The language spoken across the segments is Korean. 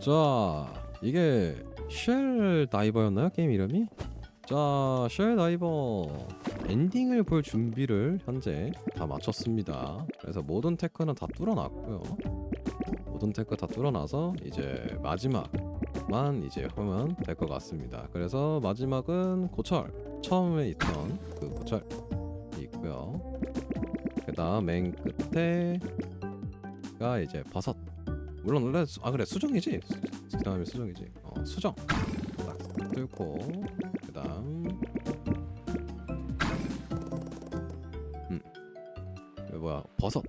자 이게 쉘 다이버였나요 게임 이름이? 자쉘 다이버 엔딩을 볼 준비를 현재 다 마쳤습니다. 그래서 모든 테크는 다 뚫어놨고요. 모든 테크 다 뚫어놔서 이제 마지막만 이제 하면 될 것 같습니다. 그래서 마지막은 고철 처음에 있던 그 고철이 있고요. 그 다음 맨 끝에가 이제 버섯 물론 원래 수, 아 그래 수정이지. 수- 그다음에 수정이지. 어 수정. 딱 뚫고 그 다음. 음. 이거 뭐야? 버섯.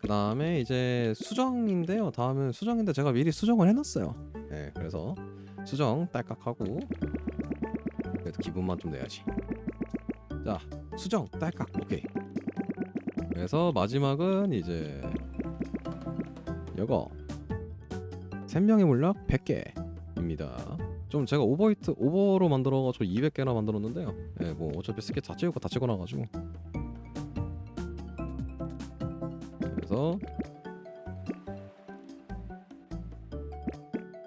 그 다음에 이제 수정인데요. 다음은 수정인데 제가 미리 수정을 해놨어요. 네 그래서 수정 딸깍하고 그래도 기분만 좀 내야지. 자 수정 딸깍. 오케이. 그래서 마지막은 이제 이거 생명의 물약 100개입니다. 좀 제가 오버히트 오버로 만들어가지고 200개나 만들었는데요. 예, 뭐 어차피 스킬 다 찍고 다 찍어놔가지고 그래서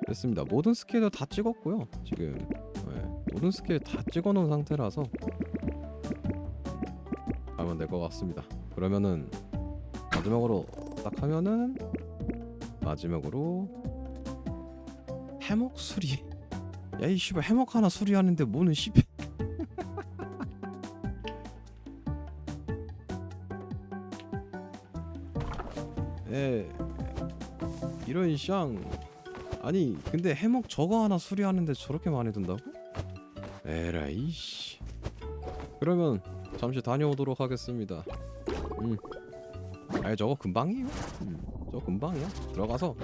됐습니다. 모든 스킬을 다 찍었고요. 지금 예, 모든 스킬 다 찍어놓은 상태라서 가면 될 것 같습니다. 그러면은 마지막으로 딱 하면은 마지막으로 해먹 수리. 야 이 씨발 해먹 하나 수리하는데 뭐는 씨. 에 이런 샹. 아니 근데 해먹 저거 하나 수리하는데 저렇게 많이 든다고? 에라이 씨. 그러면 잠시 다녀오도록 하겠습니다. 음. 아니 저거 금방이에요? 음, 저거 금방이야. 들어가서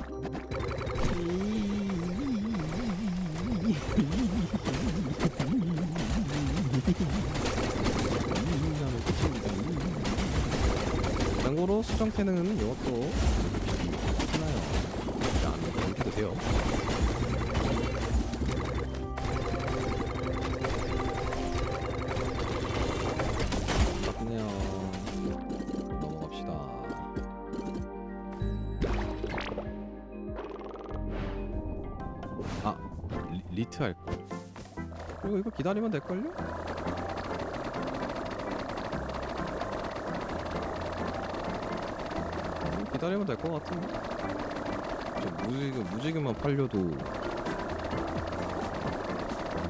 참고로 수정 태능은 이것도 하나요. 안 드세요. 맞네요. 리, 리트 할 걸. 그리고 이거 기다리면 될 걸요? 기다리면 될 것 같은데. 저 무지개 무지개만 팔려도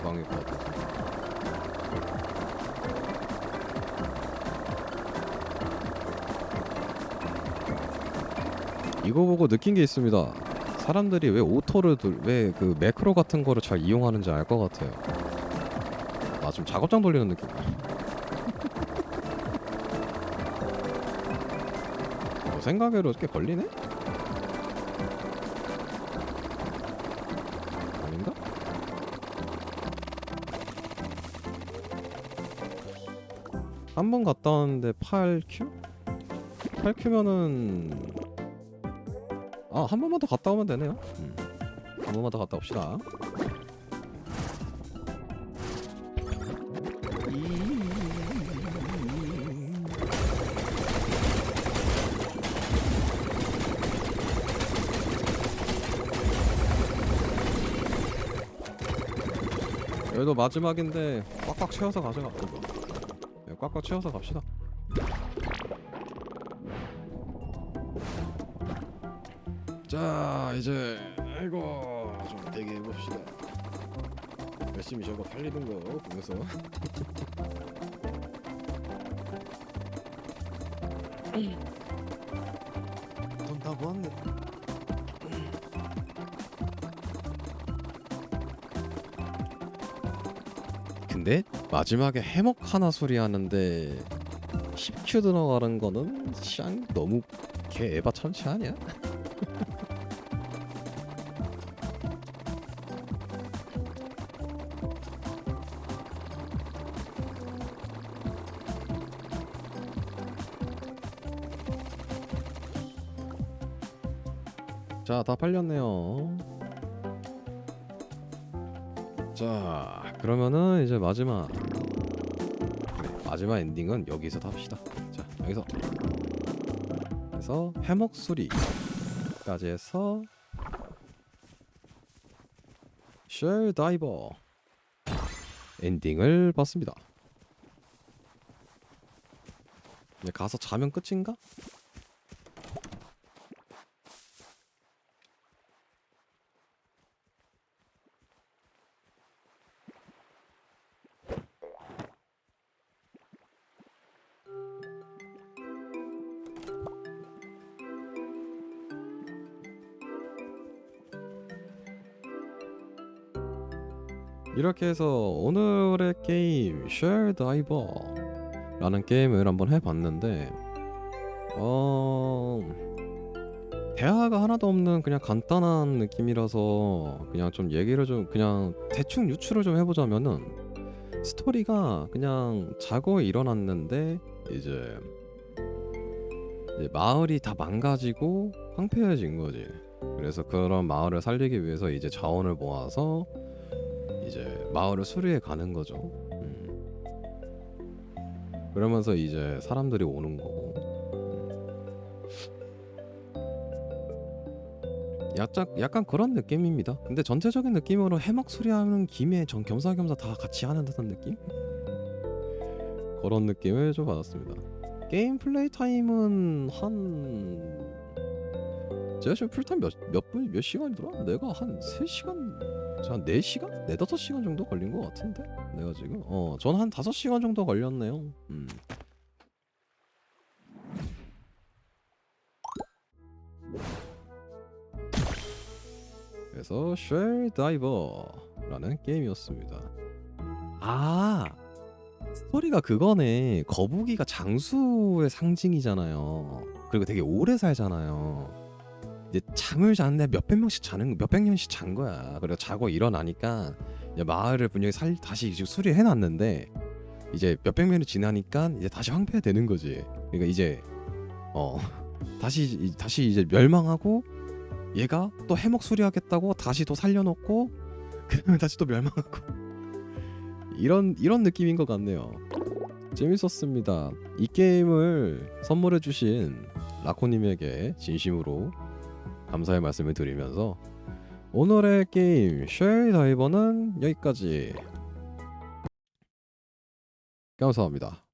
방일 것 같아. 이거 보고 느낀 게 있습니다. 사람들이 왜 오토를 왜 그 매크로 같은 거를 잘 이용하는지 알 것 같아요. 나 지금 작업장 돌리는 느낌. 뭐 생각외로 꽤 걸리네? 아닌가? 한 번 갔다 왔는데 8Q? 8Q면은 아 한 번만 더 갔다 오면 되네요. 음. 한 번만 더 갔다 옵시다. 여기도 마지막인데 꽉꽉 채워서 가져가. 네, 꽉꽉 채워서 갑시다. 자 이제 아이고 좀 되게 해봅시다. 열심히 저거 팔리는 거 보면서. 돈 다 모았네. 근데 마지막에 해먹 하나 소리 하는데 10큐 들어가는 거는 샹 너무 개 에바 천치 아니야? 자, 다 팔렸네요. 자, 그러면은 이제 마지막 그래, 마지막 엔딩은 여기서 합시다. 자, 여기서 해서 해먹 수리까지 해서 쉘 다이버 엔딩을 봤습니다. 이제 가서 자면 끝인가? 이렇게 해서 오늘의 게임 쉘 다이버라는 게임을 한번 해봤는데 어 대화가 하나도 없는 그냥 간단한 느낌이라서 그냥 좀 얘기를 좀 그냥 대충 유추를 좀 해보자면은 스토리가 그냥 자고 일어났는데 이제, 이제 마을이 다 망가지고 황폐해진 거지. 그래서 그런 마을을 살리기 위해서 이제 자원을 모아서 이제 마을을 수리해 가는 거죠. 음. 그러면서 이제 사람들이 오는 거고. 약간 약간 그런 느낌입니다. 근데 전체적인 느낌으로 해막 수리하는 김에 전 겸사겸사 다 같이 하는 듯한 느낌? 그런 느낌을 좀 받았습니다. 게임 플레이 타임은 한 제가 지금 풀타임 몇 몇 분 몇 시간이더라? 내가 한 3시간 한 4시간? 4, 5시간 정도 걸린 것 같은데? 내가 지금 어, 저는 한 5시간 정도 걸렸네요. 음. 그래서 쉘 다이버라는 게임이었습니다. 아 스토리가 그거네. 거북이가 장수의 상징이잖아요. 그리고 되게 오래 살잖아요. 이제 잠을 자는데 몇백 명씩 자는 몇백 년씩 잔 거야. 그래서 자고 일어나니까 이제 마을을 분명히 살 다시 수리해 놨는데 이제 몇백 년이 지나니까 이제 다시 황폐되는 거지. 그러니까 이제 어 다시 이- 다시 이제 멸망하고 얘가 또 해먹 수리하겠다고 다시 또 살려놓고 그러면 다시 또 멸망하고 이런 이런 느낌인 것 같네요. 재밌었습니다. 이 게임을 선물해주신 라코님에게 진심으로 감사의 말씀을 드리면서 오늘의 게임 쉘 다이버는 여기까지 감사합니다.